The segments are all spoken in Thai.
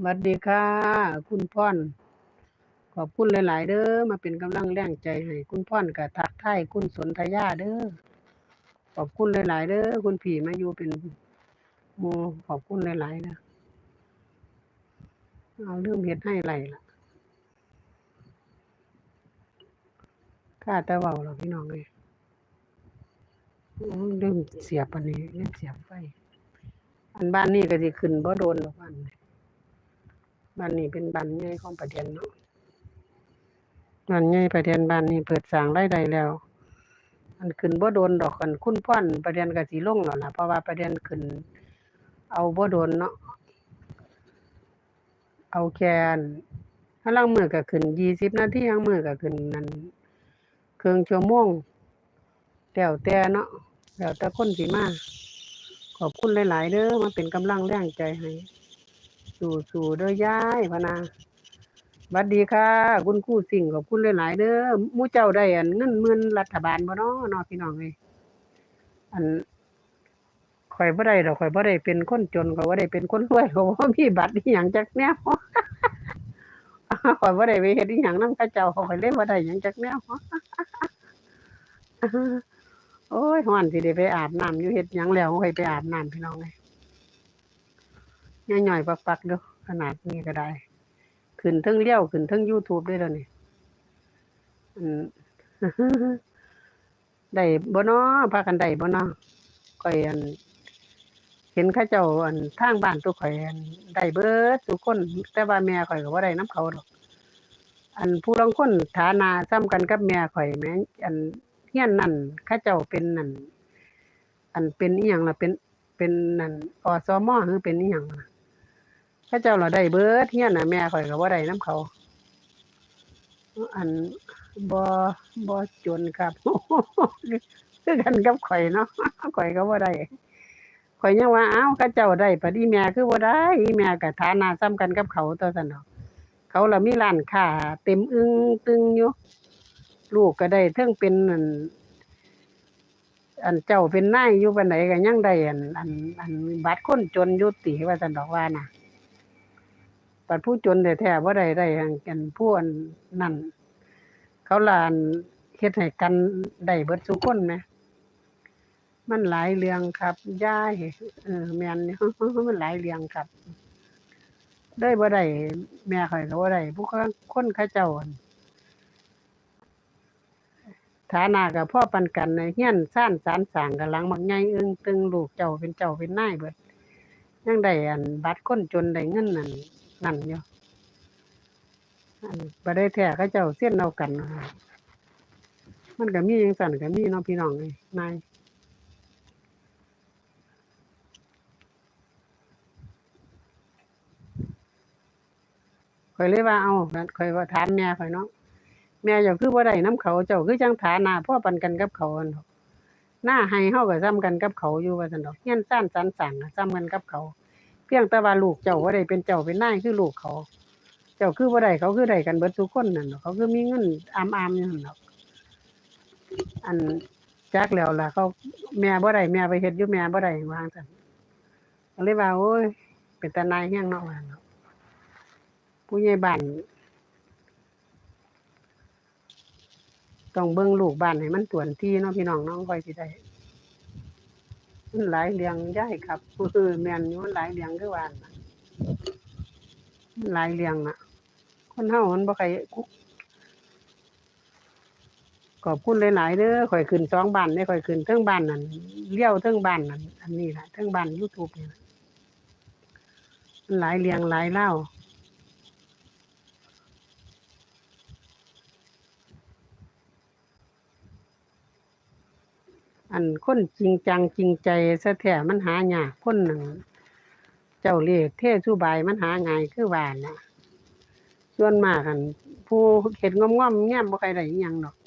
สวัสดีค่ะ คุณพ่อน ขอบคุณหลาย ๆ เด้อมาเป็นกำลังแรงใจให้คุณพ่อนกับทักทายคุณสนธยาเด้อขอบคุณหลาย ๆ เด้อคุณผีมาอยู่เป็นหมูขอบคุณหลาย ๆ นะเอาเรื่องเฮ็ดให้ไรล่ะข้าแต่เว้าหรอพี่น้องเลยโอ้ยเรื่องเสียบอันนี้เรื่องเสียบไฟ อันบ้านนี้ก็สิขึ้นบ่โดนดอกบ้านนี้ บ้านนี้เป็นบ้านใหญ่ของประเทศเนาะบ้านใหญ่ประเทศบ้านนี้เปิดสร้างรายได้แล้วอันขึ้นบ่โดนดอกกันคุณพ่อนประเด็นก็สิลงแล้วล่ะเพราะว่าประเด็นขึ้น เอาบ่โดนเนาะเอาแคนถ้าลางมือก็ขึ้น20นาทีลางมือก็ขึ้นนั่นเครึ่องชั่วโมงแล้วแต่เนาะแล้วแต่คนสิมาขอบคุณหลาย ๆเด้อมาเป็นกำลังแรงใจให้ สู้ๆเด้อยายพะนาบัดดีค่ะ คุณครูสิ่งขอบคุณหลายๆเด้อมู่เจ้าได้อันเงินหมื่นรัฐบาลบ่เนาะเนาะพี่น้องเอ้ยอันข่อยบ่ได้ดอกข่อยบ่ได้เป็นคนจนข่อยบ่ได้เป็นคนรวยข่อยบ่มีบัตรอีหยังจักแนวข่อยบ่ได้ไปเฮ็ดอีหยังนำเขาเจ้าข่อยเลยบ่ได้หยังจักแนวโอ้ยฮ้อนสิได้ไปอาบน้ำอยู่เฮ็ดหยังแล้วค่อยไปอาบน้ำพี่น้องเอ้ย ย่อยๆปักๆเด้อขนาดนี้ก็ได้ ขึ้นทั้งเลี้ยวขึ้นทั้ง YouTube ด้แล้วนี่อืมได้บ่เนาะพากันได้บ่เนาะข่อยอัน เห็นเขาเจ้าอันทางบ้านตัวข่อยอันได้เบิดทุกคนแต่ว่าแม่ข่อยก็บ่ได้นํเขาดอก อันผู้ลางคนฐานะซ้ำกันกับแม่ข่อยแหมอันเฮียนนั่นเขาเจ้าเป็นนั่นอันเป็นอีหยังล่ะเป็นเป็นนั่นอสมหรือเป็นอีหยังล่ะ ข้าเจ้าล่ะได้เบิดเฮียนน่ะแม่ข่อยก็บ่ได้นํเขา อันบ่บ่จนครับคือกันกับข่อยเนาะข่อยก็บ่ได้ข่อยยังว่าอ้าวเขาเจ้าได้ปะดีแม่คือบ่ได้แม่ก็ฐานะซ้ำกันกับเขาตัวซั่นดอกเขาละมีร้านค้าเต็มอึ้งตึงอยู่ลูกก็ได้เทิงเป็นอันอันเจ้าเป็นนายอยู่ปานใดก็ยังได้อันอันอันบัตรคนจนอยู่ติว่าซั่นดอกว่าน่ะ บัตรผู้จนแท้ๆบ่าได้ได้อันอันผู้อันนั่น เขาลานเฮ็ดให้กันได้เบิดทุกคนแหมมันหลายเรื่องครับย่ายเออแม่นมันหลายเรื่องครับ ได้บ่ได้แม่ข่อยก็บ่ได้ผู้คนคนเขาเจ้าอั่นฐานะก็พ่อปานกันในเฮียนซ่านศาลสร้างก็หลังบักใหญ่อึ้งตึงลูกเจ้าเป็นเจ้าเป็นนายเบิดยังได้อันบัตรคนจนได้เงินนั่น นั่นอยู่อันบ่ได้แท้เขาเจ้าเส้นเอากันมันก็มีจังซั่นก็มีเนาะพี่น้องเอ้ยนายข่อยเลยว่าเอาข่อยว่าถามแม่ข่อยเนาะแม่เจ้าคือบ่ได้นํเขาเจ้าคือจังฐานะพ่อปันกันกับเขาอันหน้าให้เฮาก็ซ้ำกันกับเขาอยู่ว่าซั่นดอกเฮียนซ่านสันสั่งก็ซ้ำกันกับเขา เพียงแต่ว่าลูกเจ้าบ่าได้เป็นเจ้าเป็นนายคือลูกเขา เจ้าคือบ่าได้เขาคือได้กันเบิดทุกคนนั่นดอกเขาคือมีเงินอามๆอยู่นั่นดอกอันจักแล้วล่ะ เขาแม่บ่ได้แม่ไปเฮ็ดอยู่แม่บ่ได้วางซั่นเลยว่าโอ้ย เป็นตานายแฮงเนาะว่าเนผู้ใหญ่บ้านต้องเบิ่งลูกบ้านให้มันตวนที่เนาะพี่น้องน้องคอยสิได้ มันหลายเรื่องย้ายครับเออแมนอยู่มันหลายเรื่องคือวาน่ะมันหลายเรื่องน่ะ คนเฮามันบ่ใครขอบคุณหลายๆเด้อข่อยขึ้นสองบ้านเด้ข่อยขึ้นเทิงบ้านนั่นเลี้ยวเทิงบ้านนั่นอันนี้ล่ะเทิงบ้าน YouTube นี่ล่ะมันหลายเรื่องหลายเล่า อันคนจริงจังจริงใจซะแท้มันหายากคนหนึ่ง เจ้าเล่ห์เทสุบายมันหาง่ายคือว่าน่ะส่วนมากอันผู้เห็นง่อมๆแง้มบ่ใครได้อิหยังดอก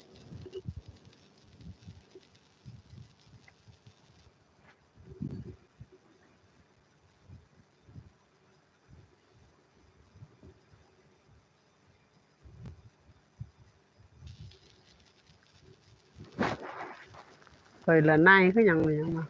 เคยละนายคือหยังเลยยังมา